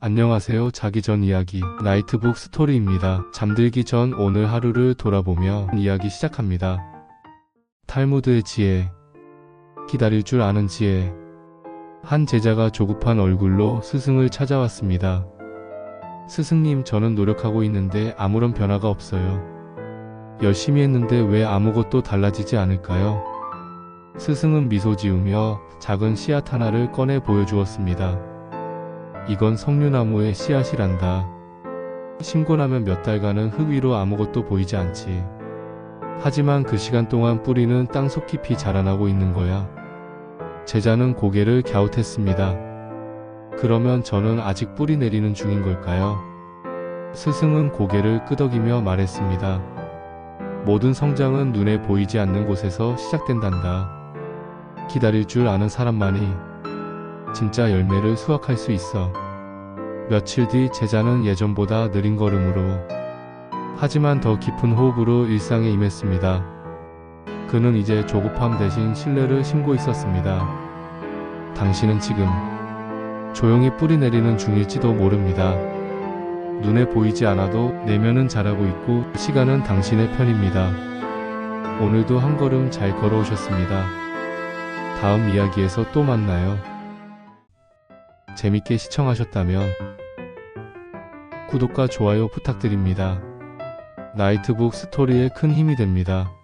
안녕하세요. 자기 전 이야기 나이트북 스토리입니다. 잠들기 전 오늘 하루를 돌아보며 이야기 시작합니다. 탈무드의 지혜 기다릴 줄 아는 지혜 한 제자가 조급한 얼굴로 스승을 찾아왔습니다. 스승님, 저는 노력하고 있는데 아무런 변화가 없어요. 열심히 했는데 왜 아무것도 달라지지 않을까요? 스승은 미소 지으며 작은 씨앗 하나를 꺼내 보여주었습니다. 이건 석류나무의 씨앗이란다. 심고 나면 몇 달간은 흙 위로 아무것도 보이지 않지. 하지만 그 시간 동안 뿌리는 땅속 깊이 자라나고 있는 거야. 제자는 고개를 갸웃했습니다. 그러면 저는 아직 뿌리 내리는 중인 걸까요? 스승은 고개를 끄덕이며 말했습니다. 모든 성장은 눈에 보이지 않는 곳에서 시작된단다. 기다릴 줄 아는 사람만이 진짜 열매를 수확할 수 있어. 며칠 뒤 제자는 예전보다 느린 걸음으로 하지만 더 깊은 호흡으로 일상에 임했습니다. 그는 이제 조급함 대신 신뢰를 심고 있었습니다. 당신은 지금 조용히 뿌리 내리는 중일지도 모릅니다. 눈에 보이지 않아도 내면은 자라고 있고 시간은 당신의 편입니다. 오늘도 한 걸음 잘 걸어오셨습니다. 다음 이야기에서 또 만나요. 재밌게 시청하셨다면 구독과 좋아요 부탁드립니다. 나이트북 스토리에 큰 힘이 됩니다.